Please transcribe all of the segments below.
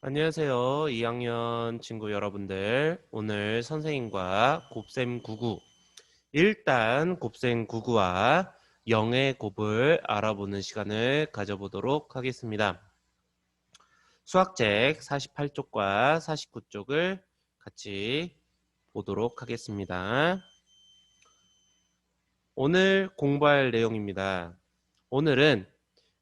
안녕하세요. 2학년 친구 여러분들. 오늘 선생님과 곱셈 99, 일단 곱셈 99와 영의 곱을 알아보는 시간을 가져보도록 하겠습니다. 수학책 48쪽과 49쪽을 같이 보도록 하겠습니다. 오늘 공부할 내용입니다. 오늘은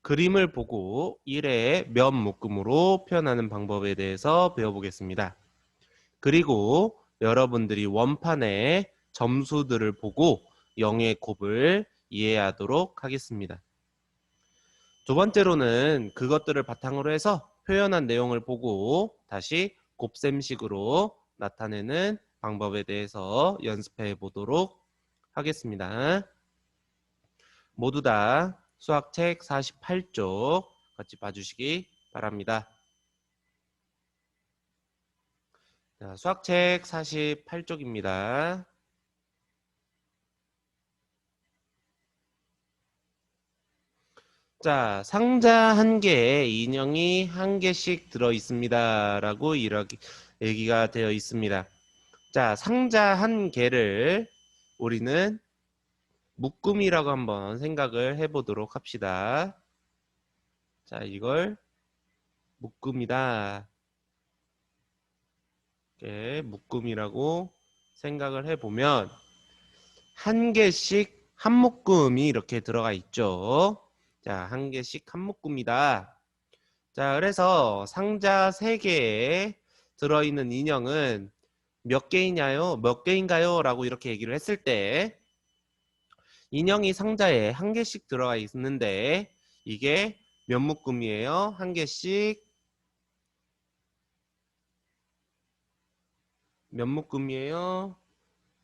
그림을 보고 1의 몇 묶음으로 표현하는 방법에 대해서 배워보겠습니다. 그리고 여러분들이 원판의 점수들을 보고 0의 곱을 이해하도록 하겠습니다. 두 번째로는 그것들을 바탕으로 해서 표현한 내용을 보고 다시 곱셈식으로 나타내는 방법에 대해서 연습해 보도록 하겠습니다. 모두 다 수학책 48쪽 같이 봐주시기 바랍니다. 자, 수학책 48쪽입니다. 자, 상자 한 개에 인형이 한 개씩 들어 있습니다. 라고 이렇게 얘기가 되어 있습니다. 자, 상자 한 개를 우리는 묶음이라고 한번 생각을 해보도록 합시다. 자, 이걸 묶음이다. 이렇게 묶음이라고 생각을 해보면 한 개씩 한 묶음이 이렇게 들어가 있죠. 자, 한 개씩 한 묶음이다. 자, 그래서 상자 세 개에 들어있는 인형은 몇 개이냐요? 몇 개인가요? 라고 이렇게 얘기를 했을 때 인형이 상자에 한 개씩 들어가 있는데 이게 몇 묶음이에요? 한 개씩 몇 묶음이에요?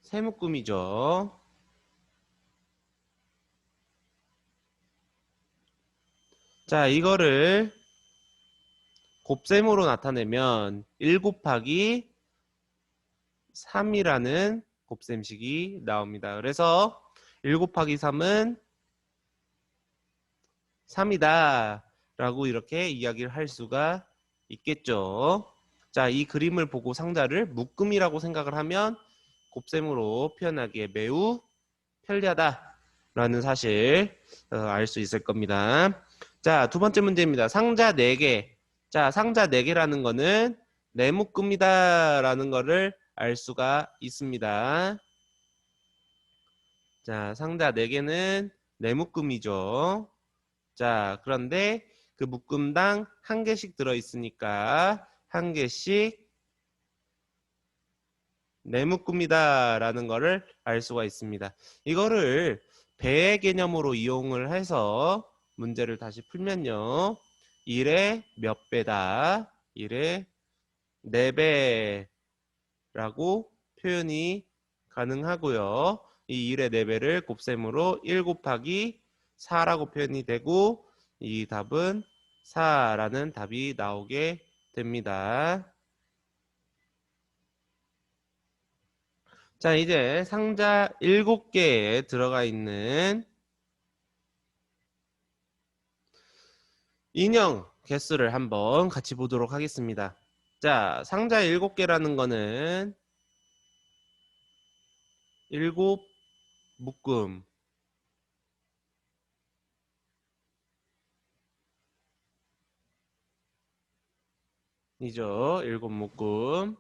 세 묶음이죠. 자, 이거를 곱셈으로 나타내면 1 곱하기 3이라는 곱셈식이 나옵니다. 그래서 1 곱하기 3은 3이다 라고 이렇게 이야기를 할 수가 있겠죠. 자, 이 그림을 보고 상자를 묶음이라고 생각을 하면 곱셈으로 표현하기에 매우 편리하다 라는 사실 어, 알 수 있을 겁니다. 자, 두 번째 문제입니다. 상자 4개. 자, 상자 4개라는 거는 네묶음이다 라는 거를 알 수가 있습니다. 자, 상자 4개는 네묶음이죠. 자, 그런데 그 묶음당 한 개씩 들어 있으니까 한 개씩 네묶음이다 라는 거를 알 수가 있습니다. 이거를 배의 개념으로 이용을 해서 문제를 다시 풀면요. 1의 몇 배다. 1의 4배라고 표현이 가능하고요. 이 1의 4배를 곱셈으로 1 곱하기 4라고 표현이 되고 이 답은 4라는 답이 나오게 됩니다. 자, 이제 상자 7개에 들어가 있는 인형 개수를 한번 같이 보도록 하겠습니다. 자, 상자 7개라는 거는 7 묶음 이죠. 7 묶음.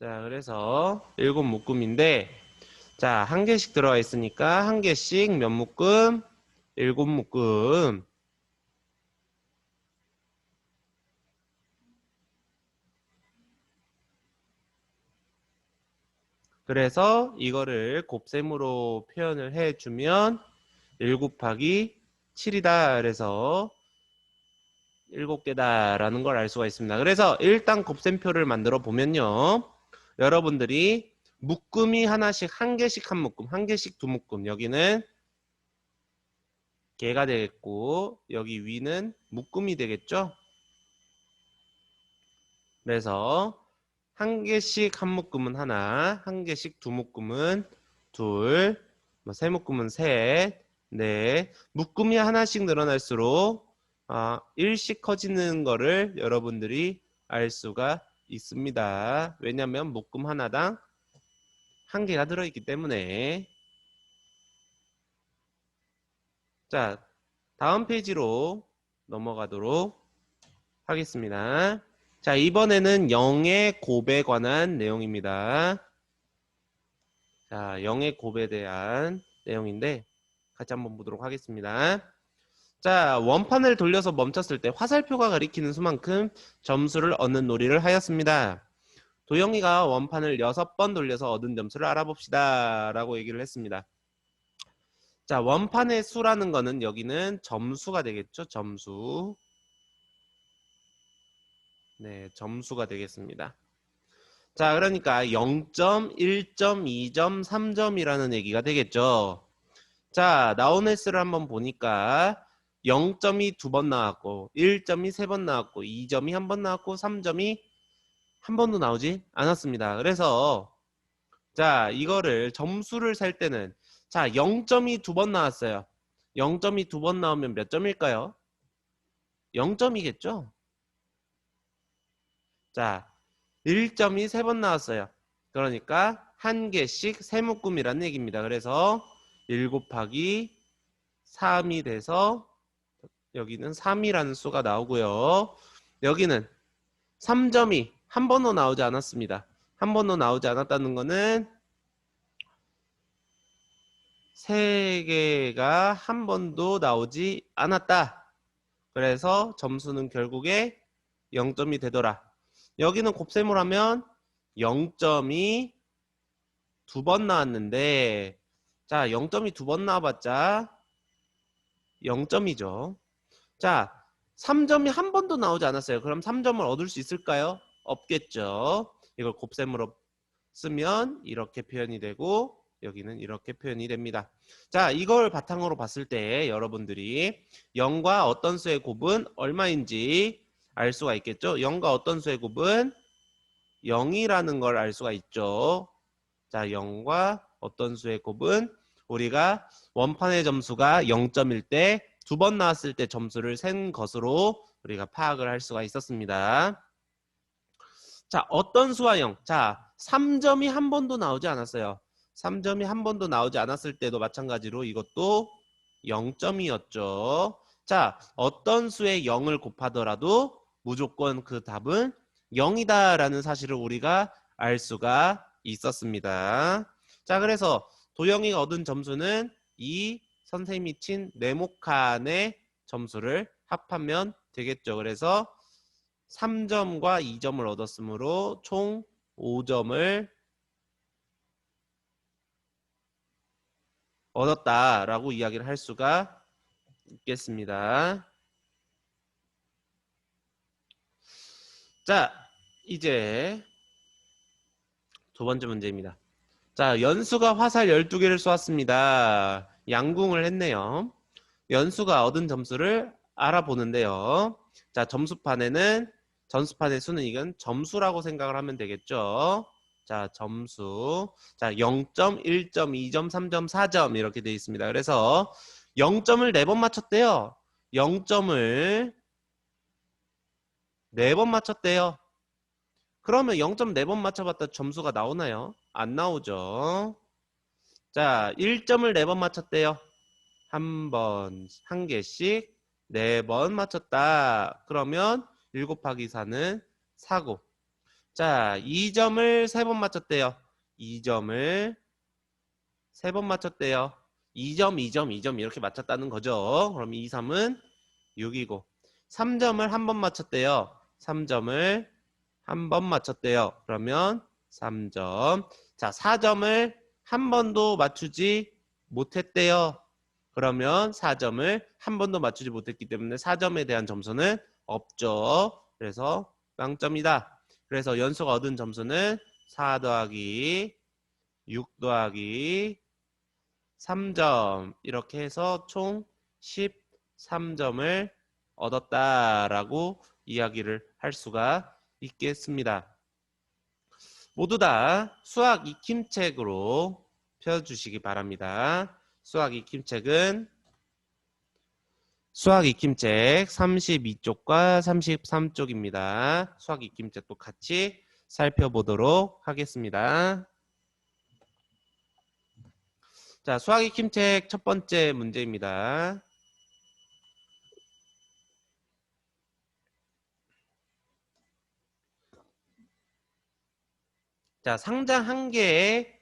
자, 그래서 7 묶음인데 자, 한 개씩 들어가 있으니까 한 개씩 몇 묶음? 7 묶음. 그래서 이거를 곱셈으로 표현을 해주면 1 곱하기 7이다. 그래서 7개다 라는 걸 알 수가 있습니다. 그래서 일단 곱셈표를 만들어 보면요. 여러분들이 묶음이 하나씩 한 개씩 한 묶음, 한 개씩 두 묶음. 여기는 개가 되겠고 여기 위는 묶음이 되겠죠. 그래서 한 개씩 한 묶음은 하나, 한 개씩 두 묶음은 둘, 뭐세 묶음은 셋, 넷. 묶음이 하나씩 늘어날수록 아, 일씩 커지는 거를 여러분들이 알 수가 있습니다. 왜냐하면 묶음 하나당 한 개가 들어있기 때문에 자 다음 페이지로 넘어가도록 하겠습니다. 자 이번에는 0의 곱에 관한 내용입니다. 자 0의 곱에 대한 내용인데 같이 한번 보도록 하겠습니다. 자, 원판을 돌려서 멈췄을 때 화살표가 가리키는 수만큼 점수를 얻는 놀이를 하였습니다. 도영이가 원판을 6번 돌려서 얻은 점수를 알아봅시다. 라고 얘기를 했습니다. 자, 원판의 수라는 거는 여기는 점수가 되겠죠. 점수. 네, 점수가 되겠습니다. 자, 그러니까 0점, 1점, 2점, 3점이라는 얘기가 되겠죠. 자, 나온 횟수를 한번 보니까 0점이 두 번 나왔고 1점이 세 번 나왔고 2점이 한 번 나왔고 3점이 한 번도 나오지 않았습니다. 그래서 자 이거를 점수를 살 때는 자 0점이 두 번 나왔어요. 0점이 두 번 나오면 몇 점일까요? 0점이겠죠? 자 1점이 세번 나왔어요. 그러니까 한 개씩 세 묶음이라는 얘기입니다. 그래서 1 곱하기 3이 돼서 여기는 3이라는 수가 나오고요. 여기는 3점이 한 번도 나오지 않았습니다. 한 번도 나오지 않았다는 거는 세 개가 한 번도 나오지 않았다. 그래서 점수는 결국에 0점이 되더라. 여기는 곱셈을 하면 0점이 두 번 나왔는데 자 0점이 두 번 나와봤자 0점이죠. 자, 3점이 한 번도 나오지 않았어요. 그럼 3점을 얻을 수 있을까요? 없겠죠. 이걸 곱셈으로 쓰면 이렇게 표현이 되고 여기는 이렇게 표현이 됩니다. 자, 이걸 바탕으로 봤을 때 여러분들이 0과 어떤 수의 곱은 얼마인지 알 수가 있겠죠. 0과 어떤 수의 곱은 0이라는 걸 알 수가 있죠. 자, 0과 어떤 수의 곱은 우리가 원판의 점수가 0점일 때 두 번 나왔을 때 점수를 센 것으로 우리가 파악을 할 수가 있었습니다. 자, 어떤 수와 0? 자, 3점이 한 번도 나오지 않았어요. 3점이 한 번도 나오지 않았을 때도 마찬가지로 이것도 0점이었죠. 자, 어떤 수에 0을 곱하더라도 무조건 그 답은 0이다라는 사실을 우리가 알 수가 있었습니다. 자, 그래서 도영이가 얻은 점수는 이 선생님이 친 네모칸의 점수를 합하면 되겠죠. 그래서 3점과 2점을 얻었으므로 총 5점을 얻었다라고 이야기를 할 수가 있겠습니다. 자, 이제 두 번째 문제입니다. 자, 연수가 화살 12개를 쏘았습니다. 양궁을 했네요. 연수가 얻은 점수를 알아보는데요. 자, 점수판에는 전수판의 수는 이건 점수라고 생각을 하면 되겠죠. 자, 점수. 자, 0점, 1점, 2점, 3점, 4점 이렇게 되어 있습니다. 그래서 0점을 4번 맞췄대요. 0점을 4번 맞췄대요. 그러면 0점 4번 맞춰봤다 점수가 나오나요? 안 나오죠. 자, 1점을 4번 맞췄대요. 한 번, 한 개씩 4번 맞췄다. 그러면 1 곱하기 4는 4고. 자, 2점을 3번 맞췄대요. 2점을 3번 맞췄대요. 2점, 2점, 2점 이렇게 맞췄다는 거죠. 그럼 2, 3은 6이고. 3점을 한 번 맞췄대요. 3점을 한 번 맞췄대요. 그러면 3점. 자, 4점을 한 번도 맞추지 못했대요. 그러면 4점을 한 번도 맞추지 못했기 때문에 4점에 대한 점수는 없죠. 그래서 빵점이다. 그래서 연수가 얻은 점수는 4 더하기 6 더하기 3점 이렇게 해서 총 13점을 얻었다라고 이야기를 할 수가 있겠습니다. 모두 다 수학 익힘책으로 펴주시기 바랍니다. 수학 익힘책은 수학 익힘책 32쪽과 33쪽입니다. 수학 익힘책도 같이 살펴보도록 하겠습니다. 자, 수학 익힘책 첫 번째 문제입니다. 자, 상자 한 개에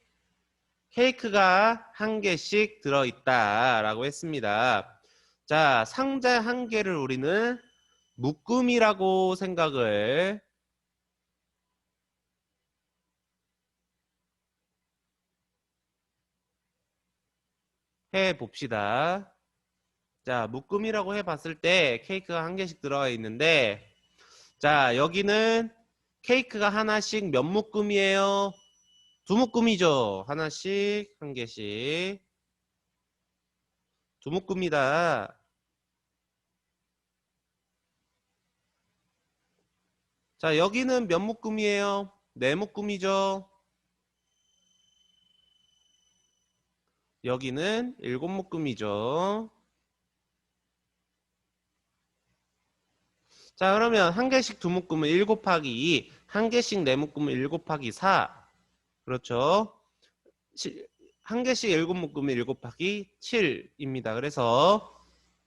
케이크가 한 개씩 들어있다라고 했습니다. 자, 상자 한 개를 우리는 묶음이라고 생각을 해 봅시다. 자, 묶음이라고 해 봤을 때 케이크가 한 개씩 들어가 있는데 자, 여기는 케이크가 하나씩 몇 묶음이에요? 두 묶음이죠. 하나씩 한 개씩 두 묶음이다. 자, 여기는 몇 묶음이에요? 네 묶음이죠. 여기는 일곱 묶음이죠. 자, 그러면 한 개씩 두 묶음은 1 곱하기 2, 한 개씩 네 묶음은 1 곱하기 4. 그렇죠? 시- 한 개씩 7 묶음은 1 곱하기 7입니다. 그래서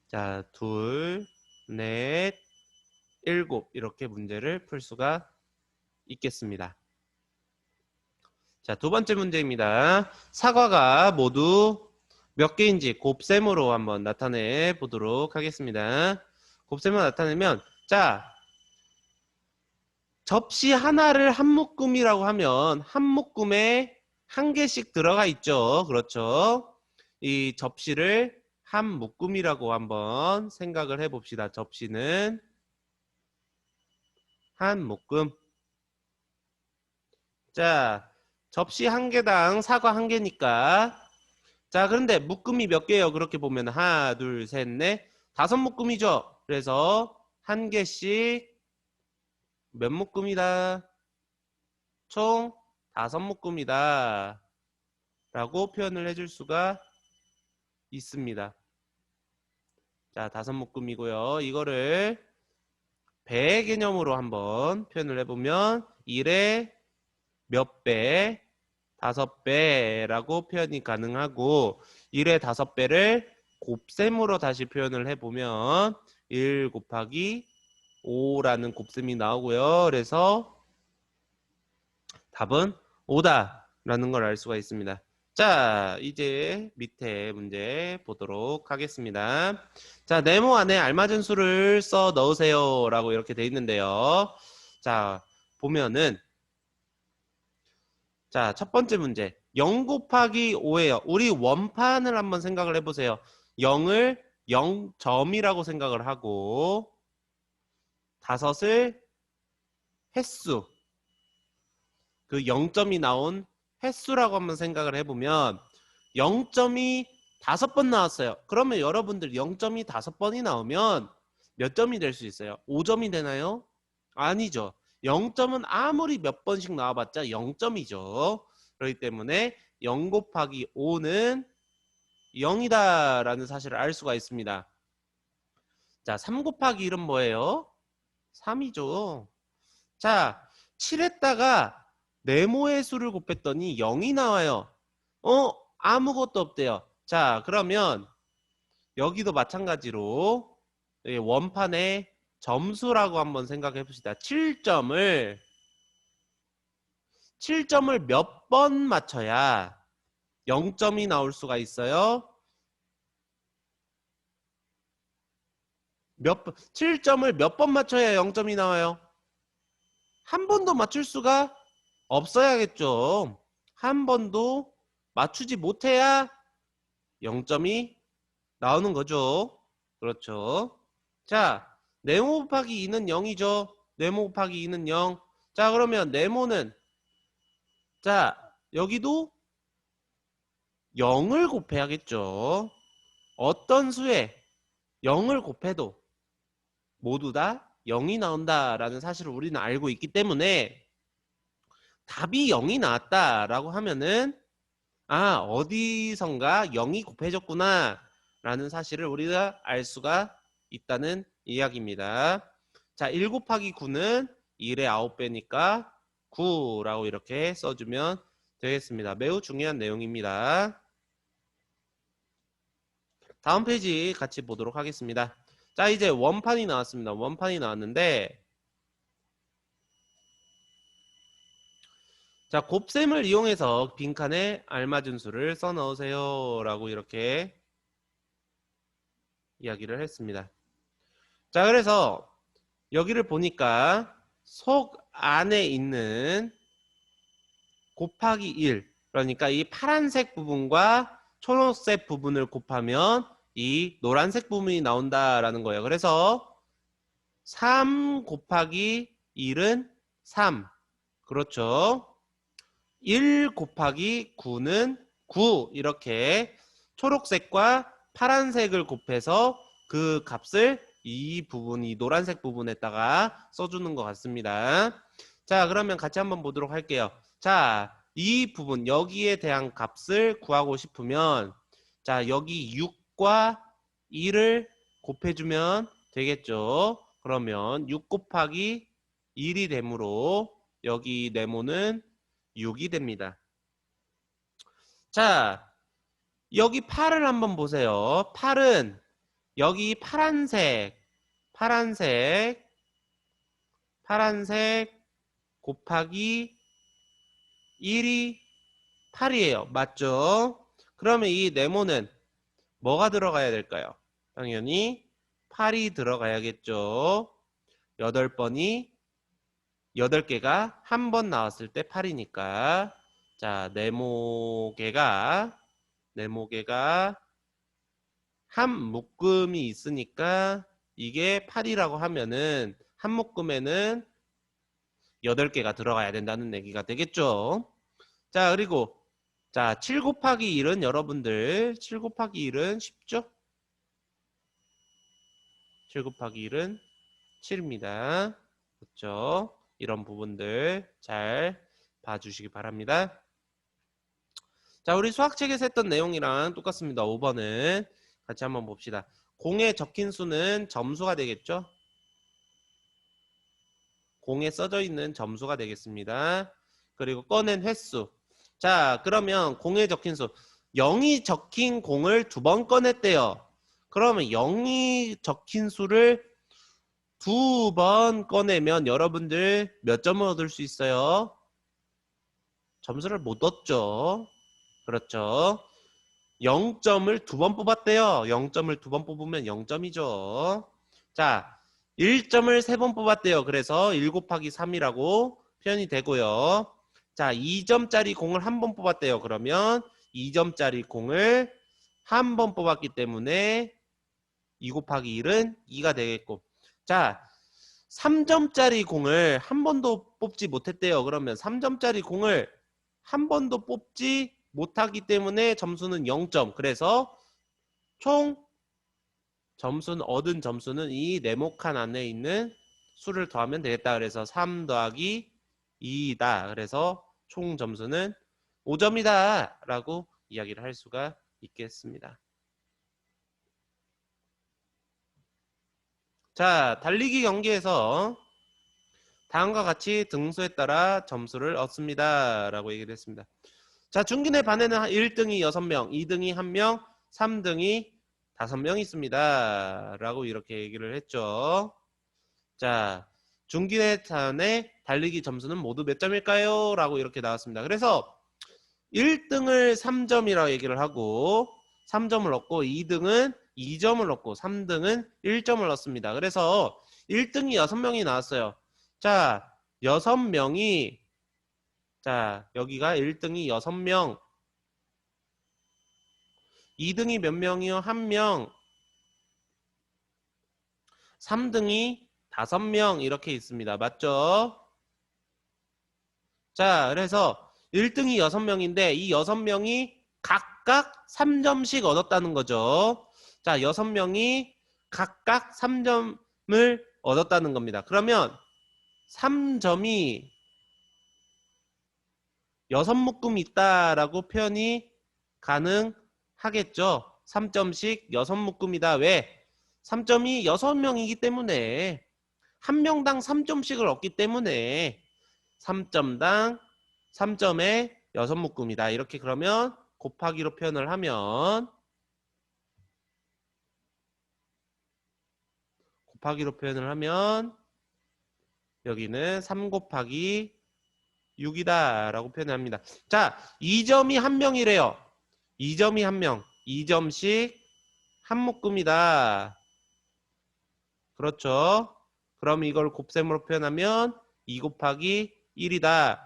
자, 둘, 넷, 일곱 이렇게 문제를 풀 수가 있겠습니다. 자, 두 번째 문제입니다. 사과가 모두 몇 개인지 곱셈으로 한번 나타내 보도록 하겠습니다. 곱셈으로 나타내면 자, 접시 하나를 한 묶음이라고 하면 한 묶음에 한 개씩 들어가 있죠. 그렇죠? 이 접시를 한 묶음이라고 한번 생각을 해 봅시다. 접시는 한 묶음. 자, 접시 한 개당 사과 한 개니까. 자, 그런데 묶음이 몇 개예요? 그렇게 보면 하나, 둘, 셋, 넷, 다섯 묶음이죠. 그래서 한 개씩 몇 묶음이다? 총 다섯 묶음이다. 라고 표현을 해줄 수가 있습니다. 자, 다섯 묶음이고요. 이거를 배 개념으로 한번 표현을 해보면 1의 몇 배, 다섯 배라고 표현이 가능하고 1의 다섯 배를 곱셈으로 다시 표현을 해보면 1 곱하기 5라는 곱셈이 나오고요. 그래서 답은 5다라는 걸 알 수가 있습니다. 자, 이제 밑에 문제 보도록 하겠습니다. 자, 네모 안에 알맞은 수를 써 넣으세요. 라고 이렇게 돼 있는데요. 자, 보면은, 자, 첫 번째 문제. 0 곱하기 5예요. 우리 원판을 한번 생각을 해보세요. 0을 0점이라고 생각을 하고, 다섯을 횟수, 그 0점이 나온 횟수라고 한번 생각을 해보면 0점이 다섯 번 나왔어요. 그러면 여러분들 0점이 다섯 번이 나오면 몇 점이 될 수 있어요? 5점이 되나요? 아니죠. 0점은 아무리 몇 번씩 나와봤자 0점이죠. 그렇기 때문에 0 곱하기 5는 0이다라는 사실을 알 수가 있습니다. 자, 3 곱하기 1은 뭐예요? 3이죠. 자, 7에다가 네모의 수를 곱했더니 0이 나와요. 어? 아무것도 없대요. 자, 그러면 여기도 마찬가지로 원판의 점수라고 한번 생각해 봅시다. 7점을 7점을 몇 번 맞춰야 0점이 나올 수가 있어요. 몇 번, 7점을 몇 번 맞춰야 0점이 나와요? 한 번도 맞출 수가 없어야겠죠. 한 번도 맞추지 못해야 0점이 나오는 거죠. 그렇죠. 자, 네모 곱하기 2는 0이죠. 네모 곱하기 2는 0. 자, 그러면 네모는 자, 여기도 0을 곱해야겠죠. 어떤 수에 0을 곱해도 모두 다 0이 나온다라는 사실을 우리는 알고 있기 때문에 답이 0이 나왔다라고 하면은 아 어디선가 0이 곱해졌구나 라는 사실을 우리가 알 수가 있다는 이야기입니다. 자, 1 곱하기 9는 1의 9배니까 9라고 이렇게 써주면 되겠습니다. 매우 중요한 내용입니다. 다음 페이지 같이 보도록 하겠습니다. 자, 이제 원판이 나왔습니다. 원판이 나왔는데 자, 곱셈을 이용해서 빈칸에 알맞은 수를 써 넣으세요. 라고 이렇게 이야기를 했습니다. 자, 그래서 여기를 보니까 속 안에 있는 곱하기 1 그러니까 이 파란색 부분과 초록색 부분을 곱하면 이 노란색 부분이 나온다라는 거예요. 그래서 3 곱하기 1은 3 그렇죠. 1 곱하기 9는 9 이렇게 초록색과 파란색을 곱해서 그 값을 이 부분, 이 노란색 부분에다가 써주는 것 같습니다. 자, 그러면 같이 한번 보도록 할게요. 자, 이 부분, 여기에 대한 값을 구하고 싶으면, 자, 여기 6 과 1을 곱해주면 되겠죠. 그러면 6 곱하기 1이 되므로 여기 네모는 6이 됩니다. 자, 여기 8을 한번 보세요. 8은 여기 파란색, 파란색, 파란색 곱하기 1이 8이에요. 맞죠? 그러면 이 네모는 뭐가 들어가야 될까요? 당연히 8이 들어가야겠죠. 8번이 8개가 한 번 나왔을 때 8이니까 자 네모개가 네모개가 한 묶음이 있으니까 이게 8이라고 하면은 한 묶음에는 8개가 들어가야 된다는 얘기가 되겠죠. 자, 그리고 자, 7 곱하기 1은 여러분들 7 곱하기 1은 쉽죠? 7 곱하기 1은 7입니다. 그렇죠? 이런 부분들 잘 봐주시기 바랍니다. 자, 우리 수학책에서 했던 내용이랑 똑같습니다. 5번은 같이 한번 봅시다. 공에 적힌 수는 점수가 되겠죠? 공에 써져 있는 점수가 되겠습니다. 그리고 꺼낸 횟수. 자, 그러면 공에 적힌 수. 0이 적힌 공을 두 번 꺼냈대요. 그러면 0이 적힌 수를 두 번 꺼내면 여러분들 몇 점을 얻을 수 있어요? 점수를 못 얻죠. 그렇죠. 0점을 두 번 뽑았대요. 0점을 두 번 뽑으면 0점이죠. 자, 1점을 세 번 뽑았대요. 그래서 1 곱하기 3이라고 표현이 되고요. 자, 2점짜리 공을 한 번 뽑았대요. 그러면 2점짜리 공을 한 번 뽑았기 때문에 2 곱하기 1은 2가 되겠고. 자, 3점짜리 공을 한 번도 뽑지 못했대요. 그러면 3점짜리 공을 한 번도 뽑지 못하기 때문에 점수는 0점. 그래서 총 점수는 얻은 점수는 이 네모칸 안에 있는 수를 더하면 되겠다. 그래서 3 더하기 2다. 그래서 총 점수는 5점이다. 라고 이야기를 할 수가 있겠습니다. 자, 달리기 경기에서 다음과 같이 등수에 따라 점수를 얻습니다. 라고 얘기를 했습니다. 자, 중기내 반에는 1등이 6명, 2등이 1명, 3등이 5명 있습니다. 라고 이렇게 얘기를 했죠. 자, 중기내 반의 달리기 점수는 모두 몇 점일까요? 라고 이렇게 나왔습니다. 그래서 1등을 3점이라고 얘기를 하고 3점을 얻고 2등은 2점을 얻고 3등은 1점을 얻습니다. 그래서 1등이 6명이 나왔어요. 자, 6명이 자, 여기가 1등이 6명 2등이 몇 명이요? 1명 3등이 5명 이렇게 있습니다. 맞죠? 자, 그래서 1등이 6명인데 이 6명이 각각 3점씩 얻었다는 거죠. 자, 6명이 각각 3점을 얻었다는 겁니다. 그러면 3점이 6묶음 있다라고 표현이 가능하겠죠. 3점씩 6묶음이다. 왜? 3점이 6명이기 때문에 한 명당 3점씩을 얻기 때문에 3점당 3점에 6묶음이다. 이렇게 그러면 곱하기로 표현을 하면 곱하기로 표현을 하면 여기는 3 곱하기 6이다 라고 표현합니다. 자, 2점이 한 명이래요. 2점이 한 명. 2점씩 한 묶음이다. 그렇죠. 그럼 이걸 곱셈으로 표현하면 2 곱하기 1이다.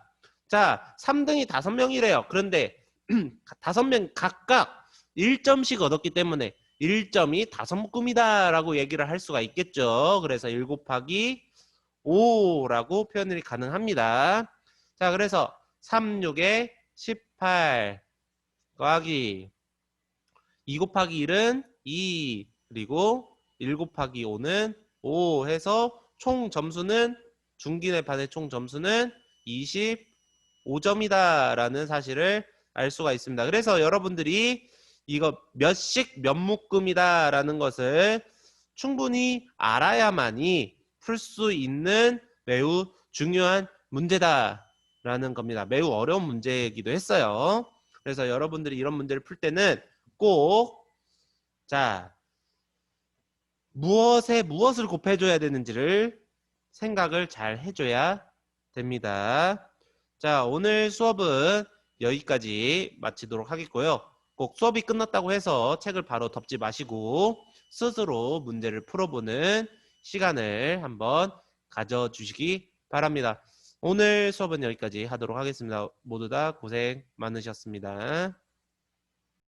자, 3등이 5명이래요. 그런데 5명 각각 1점씩 얻었기 때문에 1점이 5묶음이다 라고 얘기를 할 수가 있겠죠. 그래서 1 곱하기 5라고 표현이 가능합니다. 자, 그래서 3, 6에 18 더하기 2 곱하기 1은 2 그리고 1 곱하기 5는 5 해서 총 점수는 중기내 반의 총 점수는 25점이다 라는 사실을 알 수가 있습니다. 그래서 여러분들이 이거 몇씩 몇 묶음이다 라는 것을 충분히 알아야만이 풀 수 있는 매우 중요한 문제다 라는 겁니다. 매우 어려운 문제이기도 했어요. 그래서 여러분들이 이런 문제를 풀 때는 꼭 자, 무엇에 무엇을 곱해줘야 되는지를 생각을 잘 해줘야 됩니다. 자, 오늘 수업은 여기까지 마치도록 하겠고요. 꼭 수업이 끝났다고 해서 책을 바로 덮지 마시고 스스로 문제를 풀어보는 시간을 한번 가져주시기 바랍니다. 오늘 수업은 여기까지 하도록 하겠습니다. 모두 다 고생 많으셨습니다.